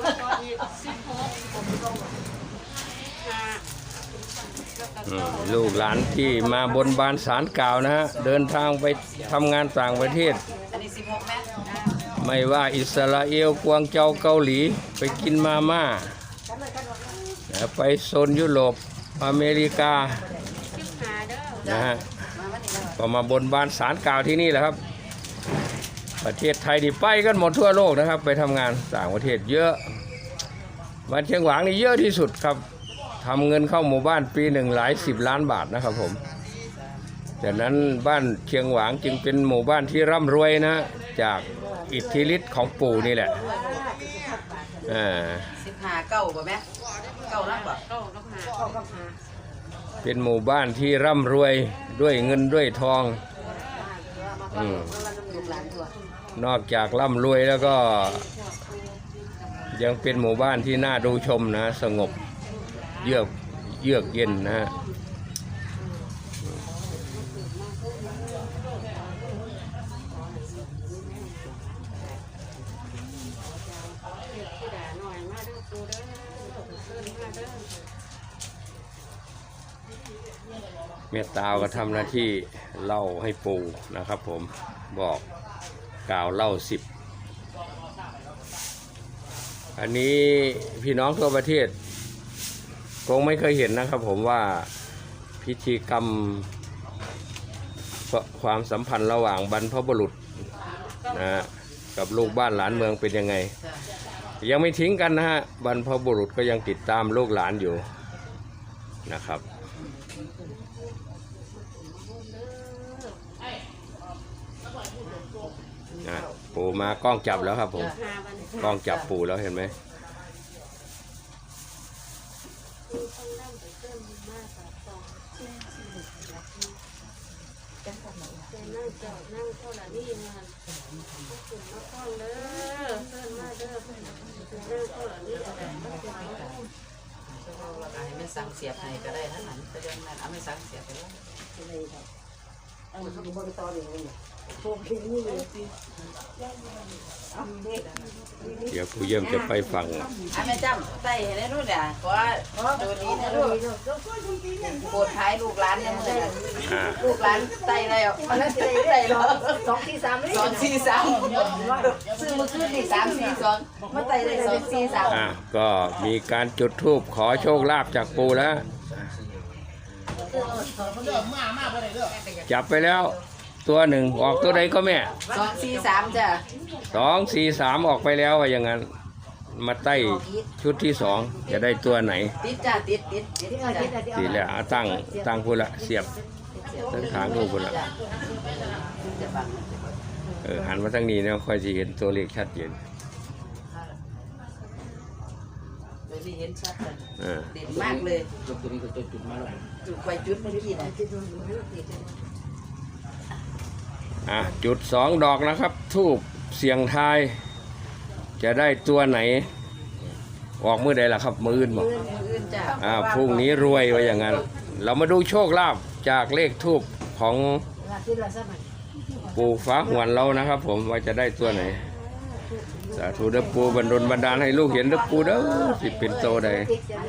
แล้วก็อีกสิบหกห้าอืมลูกหลานที่มาบนบานสารกล่าวนะฮะเดินทางไปทำงานต่างประเทศ อันนี้สิบหกแม่ไม่ว่าอิสราเอลกวางเจาเกาหลีไปกินมาม่านะไปโซนยุโรปอเมริกาสิบห้าเด้อ นะฮะก็มาบนบานสารกล่าวที่นี่แหละครับ ประเทศไทยนี่ไปกันหมดทั่วโลกนะครับ ไปทำงานต่างประเทศเยอะบ้านเชียงหวางนี่เยอะที่สุดครับทำเงินเข้าหมู่บ้านปีหนึ่งหลายสิบล้านบาทนะครับผมดังนั้นบ้านเชียงหวางจึงเป็นหมู่บ้านที่ร่ำรวยนะ จากอิทธิฤทธิ์ของปู่นี่แหละอ่าสิบห้าเก้าบ่แม่เก้านับบ่เก้ากับห้าเป็นหมู่บ้านที่ร่ำรวยด้วยเงินด้วยทองอืมลูกหลา นอกจากร่ำรวยแล้วก็ ยังเป็นหมู่บ้านที่น่าดูชมนะ สงบเยือกเยือกเย็นนะฮะที่ด่าหน่อยมาเมาเด้อเมตตาก็ทำหน้าที่เล่าให้ปูนะครับผมบอก กล่าวเล่าสิบอันนี้พี่น้องทั่วประเทศ คงไม่เคยเห็นนะครับผมว่าพิธีกรรมความสัมพันธ์ระหว่างบรรพบุรุษนะฮะกับลูกบ้านหลานเมืองเป็นยังไง ยังไม่ทิ้งกันนะฮะบรรพบุรุษก็ยังติดตามลูกหลานอยู่นะครับ อะปู่มากล้องจับแล้วครับผมห้าวันกล้องจับปู่แล้วเห็นไหมนั่งเจ้านั่งเท่าไหร่นี่งานพวกคุณมาฟ้องเด้อเชิญมาเด้อนั่งเท่าไหร่นี่อะไรมาเจ้าเราก็ให้มันสั่งเสียบให้ก็ได้ทั้งนั้นแต่เรื่องนั้นเอาไม่สั่งเสียบไปแล้ว เดี๋ยวผู้เยี่ยมจะไปฟังอะแม่จำไต่ให้ได้รู้เนี่ยขอดูนี้นะลูกโปรดท้ายลูกหลานเนี่ยมึงน่ะอ่าลูกหลานไต่แล้วมันไต่แล้วสองที่สามเลยสองสี่สามซื้อมาขึ้นนี่สามสี่สองมาไต่ได้สองสี่สามอ่าก็มีการจุดธูปขอโชคลาภจากปู่แล้ว จับไปแล้ว ตัวหนึ่งออกตัวใดก็แม่สองสี่สามจ้ะสองสี่สามออกไปแล้วว่าอย่างนั้น มาใต้ชุดที่สองจะได้ตัวไหน ติดจ้ะติดติดติดจ้ะสีแล้วเอาตั้งตั้งพูละเสียบตั้งถางลูกพูละเออหันมาทางนี้นะค่อยจะเห็นตัวเลขชัดเจน โดยที่เห็นชัดเลยเออเด่นมากเลยจุดไปจุดเมื่อกี้นะอะจุดสองดอกนะครับ ทูบเสียงทาย จะได้ตัวไหน ออกมือใดล่ะครับ มืออื่นบอกมืออื่นจ้ะอ่าพรุ่งนี้รวยไว้อย่างนั้น เรามาดูโชคลาภจากเลขทูบของที่เราสมัยปู่ฟ้าหวนเรานะครับ ผมว่าจะได้ตัวไหน สาธุเด้อปูบันดลบันดาลให้ลูกเห็นเด้อปูเด้อสิเป็นโตใดติ๊กเสียบ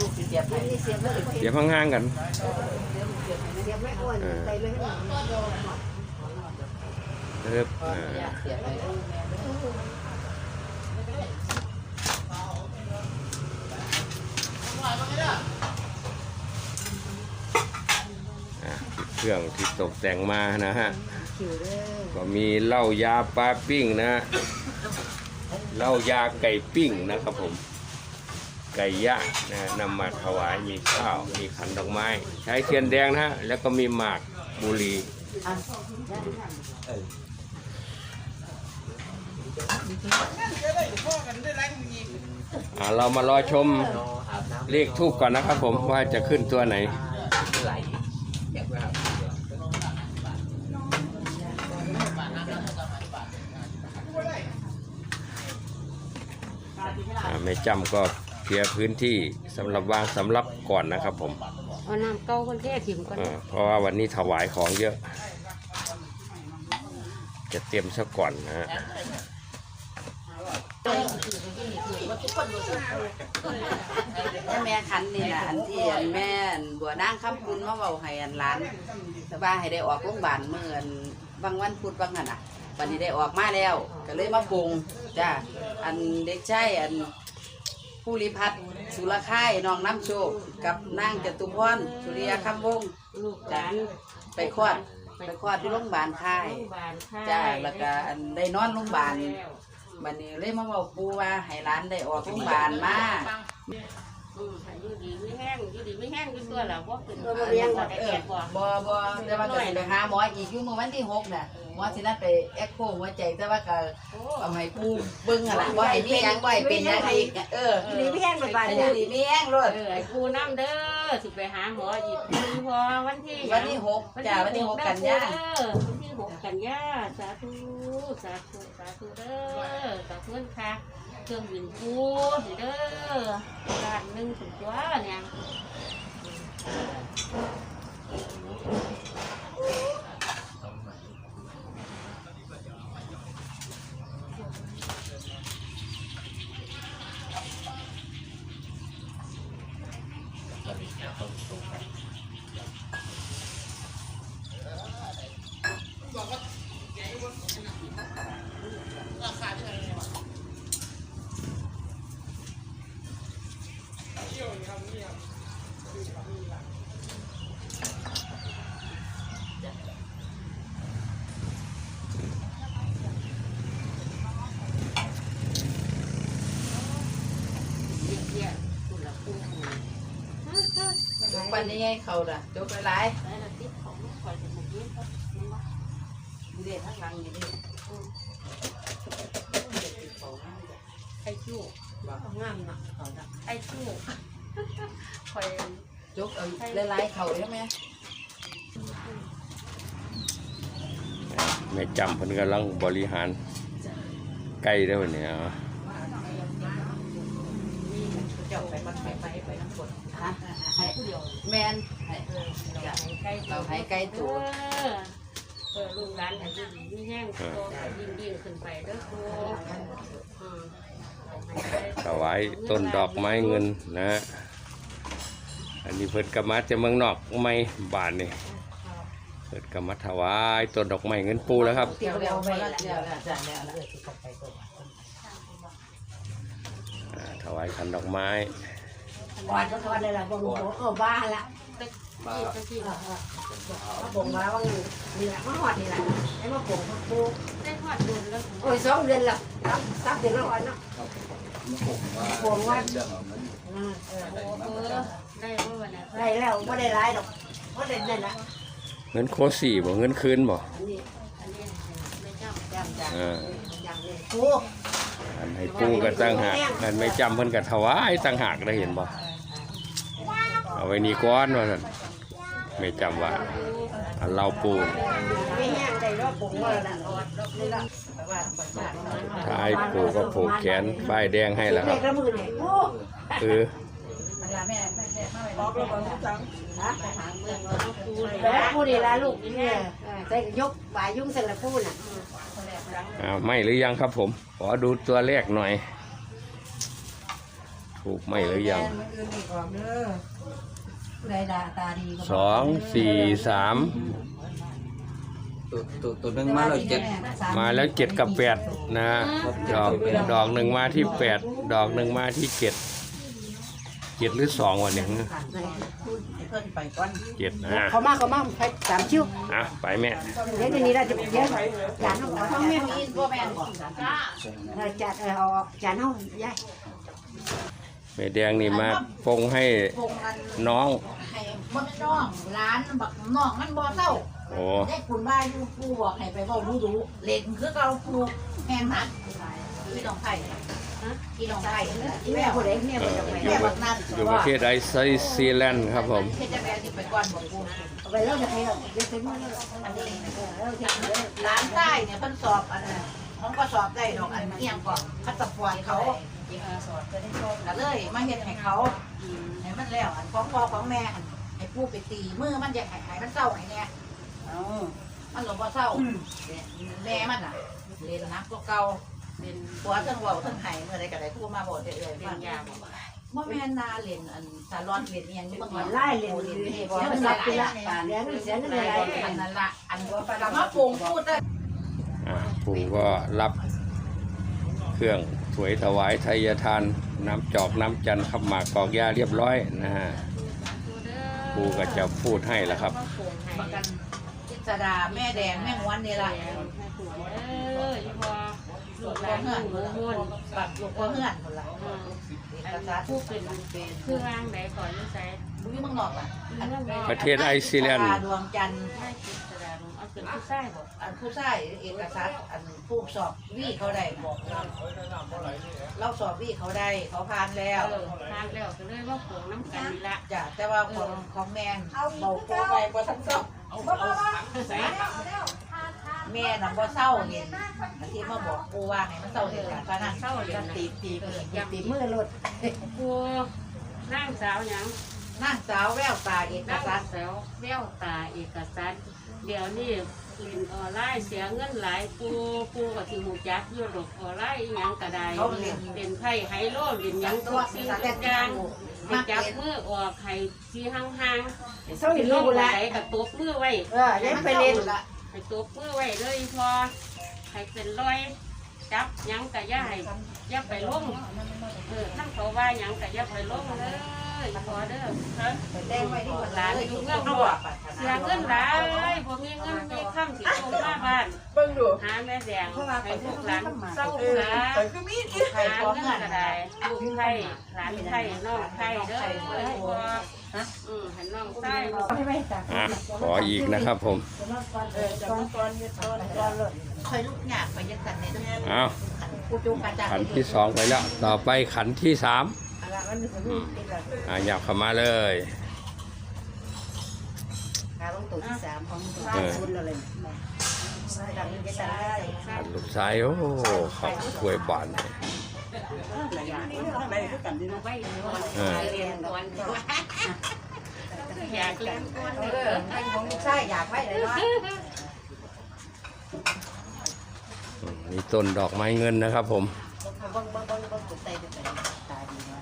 ลูกเสียบให้นี่เสียบเลยเดี๋ยวห่างๆกันเสียบไม่อ้วนไปเลยให้หน่อเด้ออเครื่องที่ตกแต่งมานะฮะ ก็มีเหล้ายาปลาปิ้งนะ เหล้ายาไก่ปิ้งนะครับผม ไก่ย่างนะฮะนำมาถวายมีข้าว มีขันดอกไม้ ใช้เทียนแดงนะฮะแล้วก็มีหมากบุหรี่อ่าเรามารอชมเลขทูบก่อนนะครับผมว่าจะขึ้นตัวไหน อ่าไม่จำก็เคลียร์พื้นที่สำหรับวางสำรับก่อนนะครับ ผมเอาน้ำเก้าคนเทศถิ่มก่อนอ่าเพราะว่าวันนี้ถวายของเยอะ จะเตรียมซะก่อนนะฮะทุกคนบ่แต่แม่คันนี่น่ะอันที่อันแม่อันบัวนางคำคุณมาเว้าให้อันหลานแต่ว่าให้ได้ออกโรงพยาบาลเมื่ออันบางวันพุธบางนั่นน่ะวันนี้ได้ออกมาแล้ว ก็เลยมาปรุงจ้าอันเด็กชายอัน ผู้ริพัฒน์สุรค่ายน้องน้ำโชคกับนางจตุพรสุริยคำวงศ์ลูกหลานไปคลอดไปคลอดที่โรงพยาบาลค่ายโรงพยาบาลค่ะจ้าแล้วก็อันได้นอนโรงพยาบาลบัดนี้เลยมาบอกปูว่าให้ร้านได้ออกโรงพยาบาลมาอืมค่ะอยู่ดีไม่แห้งอยู่ดีไม่แห้งอยู่ตัวแล้วบ่ขึ้นเออบ่เลี้ยงบ่ได้เอแก่อบ่บ่บ่แต่ว่าก็สิไปหาหมออีกอยู่เมื่อวันที่หกน่ะ หมอสินัดไปเอ็กโคหัวใจแต่ว่าก็โอ้เอาให้ปูเบิ่งหั่นล่ะว่าให้มีหยังบ่ให้เป็นหยังอีกอะเออนี่พี่แห้งไปบ้านให้เนี่ยดีมีแห้งรถเออไอ้กูน้ำเด้อสิไปหาหมออีกมื้อพอวันที่วันที่หกจ้าวันที่หกกันยาเด้อวันที่หกกันยาสาธุสาธุสาธุเด้อสาธุค่ะเครื่องบินกูสิเด้อล้านหนึงสุดตัวเนี่ย ๆคุณละคู่ปันยังไงเขาล่ะจบหลายแล้วเราติดของคอยจะมาเยี่ยมครับนี่ว่าๆนี่เด้ทั้งหลังนี่เด้ไอ้ชู้งามเนาะเขาเนาะไอ้ชู้คอยจกเอาหลายๆเขาใช่ไหมแม่จำเพิ่นกำลังบริหารไก่เด้อเนี่ยเจ้าไปบัดไปไปไปน้ำกดฮะให้ผู้เดียวแมนให้เราให้ใกล้เราให้ไก่เอตูดอเออลูกหลานให้ดียิ่งแห้งโตยิ่งยิ่งขึ้นไปเด้อครูถวายต้นดอกไม้เงินนะ อันนี้เพิ่นกมาจะเมืองนอกไม่บานนี่เพิ่นกมาถวายต้นดอกไม้เงินปูแล้วครับเที่ยวแล้วไปแล้วเที่ยวแล้วจ้ะแล้วแล้วอ่า ถวายขันดอกไม้วัดก็ทอดได้ละบ่งบ่เออบ้าละที่ตะกี้เออเออมาบ่งมาว่านี่แหละมาหอดนี่แหละไอ้มาบ่งมาปูได้ทอดบุญแล้วโอ้ยสองเดือนละรับซับเดือนละวันเนาะบ่งว่าอืมเออโอ้เออได้เมื่อวันได้แล้วบ่ได้หลายดอกบ่ได้นั่นละเงินโคสี่บ่เงินคืนบ่อันนี้อันนี้ไม่จ้ำจ้ำจ้ะอ่าอย่างนี้ปู อันให้ปูก็ตั้งหากอันไม่จำเพิ่นก็ถวายตั้งหากได้เห็นบ่เอาไว้นี่ก้อนว่าซั่นไม่จำว่าอันเราปูไม่แห้งได้รอบบ่งว่าละรอดรอบนี่ละว่าไปบ้านท้ายปูก็ผูกแขนป้ายแดงให้แล้วคเด็รับกละมือนี่ปูคืออันละแม่แม่แม่มาไว้ออกแล้วบ่รู้จังฮะหางเมืองเราต้องคูเลยแล้วปูนี่ละลูกนี่ใส่ยกบ่ายยุ่งเสร็จละปูน่ะ อ่าไม่หรือยังครับผม ขอดูตัวเลขหน่อย ถูกไม่หรือยังแม่มื้ออื่นอีกออกเด้อผู้ใดดาตาดีก็บกสองสี่สามตัวตัวตัวหนึงมาแล้วเจ็ดมาแล้วเจ็ดกับแปดนะดอกดอกหนึ่งมาที่แปดดอกหนึ่งมาที่เจ็ด เจ็ดหรือสองวันหนึ่งให้เพิ่นไปก่อนเจ็ดอะเขามาเขามาไปสามชิวอะไปแม่เดี๋ยวนี้เราจะเดี๋ยวจานเอาท้องแม่มีพ่อแม่บอกเออจานเออเอาจานเอายายแม่แดงนี่มาปงให้พงอันน้องให้มดน้องร้านบักน้องมันบ่เศร้าโอ้ได้คุณบ้านอยู่ปูบอกให้ไปเว้ารู้ดูเล่นคือเราปูแห้งหักพี่น้องไผ่ องไผ่แม่ผู้ใดแม่ผู้ใดแม่บักนั่นอยู่ประเทศไอซีแลนด์ครับผมเฮ็ดจะแม่ที่ไปก่อนบอกปูเอาไปแล้วจะให้เราเดี๋ยวใส่มือแล้วอันนี้เล้วจะร้านใต้เนี่ยเพิ่นสอบอันนั้นเขาก็สอบได้ดอกอันเอียงก่อนคัดสปอร์ตเขาก็เลยมาเฮ็ดให้เขาให้มันแล้วอันของพ่อของแม่อันให้ปูไปตีมือมันจะห้ให้มันเศร้าให้แน่เอ้ามันหลบบ่เศร้าแม่มันน่ะเรียนนักก็เก่า เป็นผัวทั้งเว้าเทั้งไห้เมื่อใดก็ได้ผู้มาบอกเอ้ยเป็ฟันงยาบ่บ่แม่นนาเล่นอันสารอนเล่นอีหยังอยู่มันไล่เล่นเล่นเสียเงินได้รับไปละละเสียเงินเสียเงินอะไรอันนั้นละอันบ่าประมาปรุงพูดได้ อ่าปู่ก็รับเครื่องถวยถวายไทยทาน น้ำจอกน้ำจันทร์ขับหมากกอกยาเรียบร้อยนะฮะปู่ก็จะพูดให้แล้วครับ ประกันกิจดาแม่แดงแม่งวันนี่ละ เอออีพ อลูลูกกหพ่ลาอนเฮือนหมู่ม่วนปัดลูกพ่อเฮือนพุ่นล่ะอืมเออักนสารผู้เป็นคือร่างใดก่อนนี่ใส่บุ้ยเมืองนอกอะประเทศไอซ์แลนด์ดวงจันทร์ให้กิจดาลงเอาเป็นผู้ชายบ่อันผู้ชายเอกสารอันผู้สอบวี่เขาได้บอกเราเราสอบวี่เขาได้เขาผ่านแล้วเออทานแล้วก็เลยว่าผงน้ำกันนี่ละจ้ะแต่ว่าของของแม่นเบาโปไปบ่ทันเศร้าใส่ แม่น่ะบ่เศร้าเห็นอันที่มาบอกกูว่าให้มันเศร้าเห็นกันพนันเศร้าเลยจะนะตีตีมือตีมือรถกูนั่งสาวหยังนางสาวแววตาเอกนั่งสารสาวแววตาเอกสารเดี๋ยวนี้เล่นออนไลน์เสียเงินหลายกูกูก็สิหูจักอยู่ดอกออนไลน์อีหยังก็ได้เล่นไพ่ไฮโลเล่นหยังตัทุวกสิสิ่งสารทุกอย่าง มัให้กจับเล่นมือออกให้ที่ห่างเศร้าๆเห็นลลูงกไหละนก็ตบมือไว้เออยังไปเล่นให้ ตบมือไว้เลยพอให้เป็นรอยจับหยังกะย่าให้อย่าไปลงเออท่านเขาว่าหยังกะอย่าไปลงเลยพอเด้อฮะไปแต่งไว้ที่คนร้านอยู่เมืองนอกเสียเงินหลายบ่มีเงินมีคำสิส่งมาบ้านเบิ่งดูหาแม่แดงให้ลูกหลานเศร้าเออหลาแต่ก็มีอีกหาเงินก็ได้ลูกไทยหลานไทยน้องไทยเด้อพอ อืมให้น้องไทยไม่ไม่จ้ะอะขออีกนะครับผมเออตอนตอนตอนตอนรถคอยลูกหยาบไปยังสันเนี่ยเอากูจูกระจาขันที่สองไปแล้ว ต่อไปขันที่สามอะไรมันจะมีอีกละอะหยับเข้ามาเลยการลงตัวที่สามของเออคุณเลยดังจะได้ขันลูกชายโอ้เขาถ้วยบานเลย ได้ด้วยกันดีนะไว้อนเรียนก่อนอยากเรียนก่อนเด้ออให้ของลูกชายอยากไว้เลยเนาะมีต้นดอกไม้เงินนะครับผมบังบังบังบังตัวใจจะเป็นตาดีนะ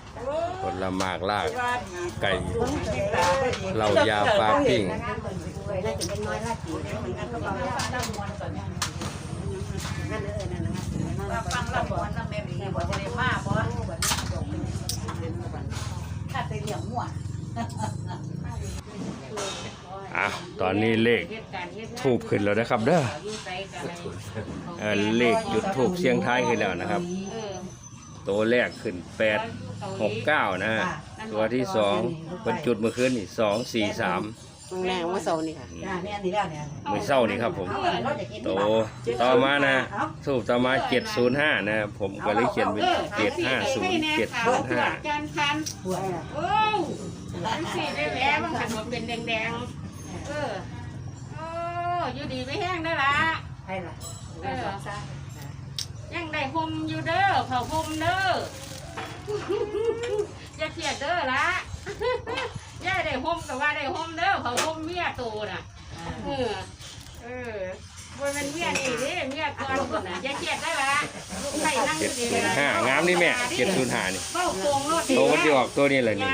ผลหมากลากไก่เหล้ายาปลาปิ้งน่าจะเป็นน้อยน่าจีเหมอนกันก็บอกว่าตั้งมวนก่อน เนี่ยนั่นเออนั่นนะว่าฟังลำมวนนะแม่มีบ่จะได้มาบ่ถ้าไปเลี้ยงมั่วอะตอนนี้เลขทูบขึ้นแล้วนะครับ เด้อเออเลขจุดทูบเสียงท้ายขึ้นแล้วนะครับ ตัวแรกขึ้นแปดหกเก้านะฮะตัวที่สองเป็นจุดเมื่อคืนนี่สองสี่สาม แรงว่าโซนี่ค่ะเนี่ยนี่แล้วเนี่ยมือเศร้านี่ครับผมโตต่อมานะทูบต่อมาเจ็ดศูนย์ห้านะผมก็เลยเขียนเป็นเจ็ดห้าศูนย์เจ็ดศูนย์ห้าจานพันหัวน่ะโอ้มันสีได้แหล้วมันขันมาเป็นแดงๆเออโอ้อยู่ดีไม่แห้งได้อละให้ล่ะเออ ยังได้ห่มอยู่เด้อเผาห่มเด้ออย่าเครียดเด้อละ ย่าได้ห่มแต่ว่าได้ห่มเด้อเผาห่มเมียโตน่ะเออเออบ่แมันเมียนี่เด้เมียก่อนคนน่ะอย่าเครียดได้อละลูกไผ่นั่งอเจ็ดยู่ศูดีนย์ห้างามนี่แม่เจ็ดศูนย์ห้านี่เฝ้าโกงรถโตมันจะออกตัวนี้เลยนี่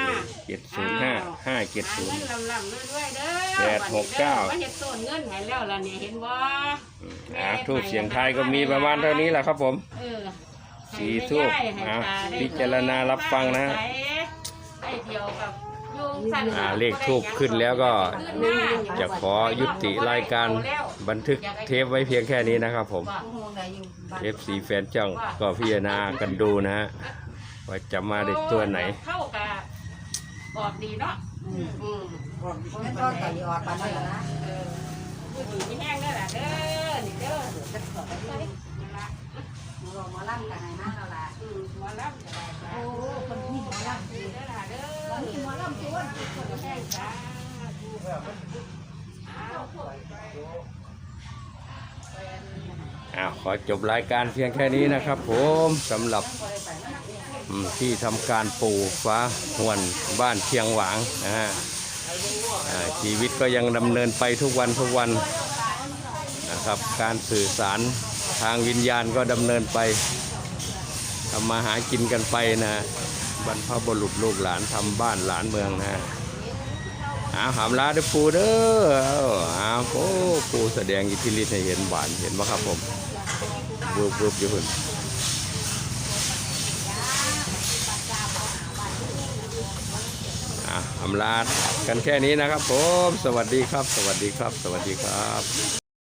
เจ็ดศูนย์ห้าห้าเจ็ดหาศูนเงิย์นลำๆด้วยๆเด้อแปดหกเก้าวันนี้เด้อว่าเฮ็ดต้นเงินให้แล้วล่ะเนี่ยเห็นบ่อ่าทูบเสียงไทายก็มีประมาณเท่านี้แหละครับผมเออสี่ทูบอะพิจารณารับฟังนะฮะไอ้เดียวกับยุงสั่น อ่าเลขทูบขึ้นแล้วก็จะขอยุติรายการบันทึกเทปไว้เพียงแค่นี้นะครับผม FC แฟนจ้องก็พิจารณากันดูนะฮะว่าจะมาในตัวไหน เข้ากับออกดีเนาะอืมงั้นก็ไก่ออดปานนั้นนะเอออยู่ดีไม่แห้งเด้อล่ะเด้อนี่เด้อ ขอจบรายการเพียงแค่นี้นะครับ ผมสำหรับที่ทำการปูฟ้าหวนบ้านเชียงหวางนะฮะชีวิตก็ยังดำเนินไปทุกวันทุกวันนะครับ การสื่อสารทางวิญญาณก็ดำเนินไปทำมาหากินกันไปนะบรรพบุรุษลูกหลานทำบ้านหลานเมืองนะอาหามลาด้วปูเด้ออาปูปูแสดงอิทธิฤทธิ์ให้เห็นหวานเห็นไหมครับผม วิบวิบอยู่เพิ่นอำลากันแค่นี้นะครับผม สวัสดีครับ สวัสดีครับ สวัสดีครับ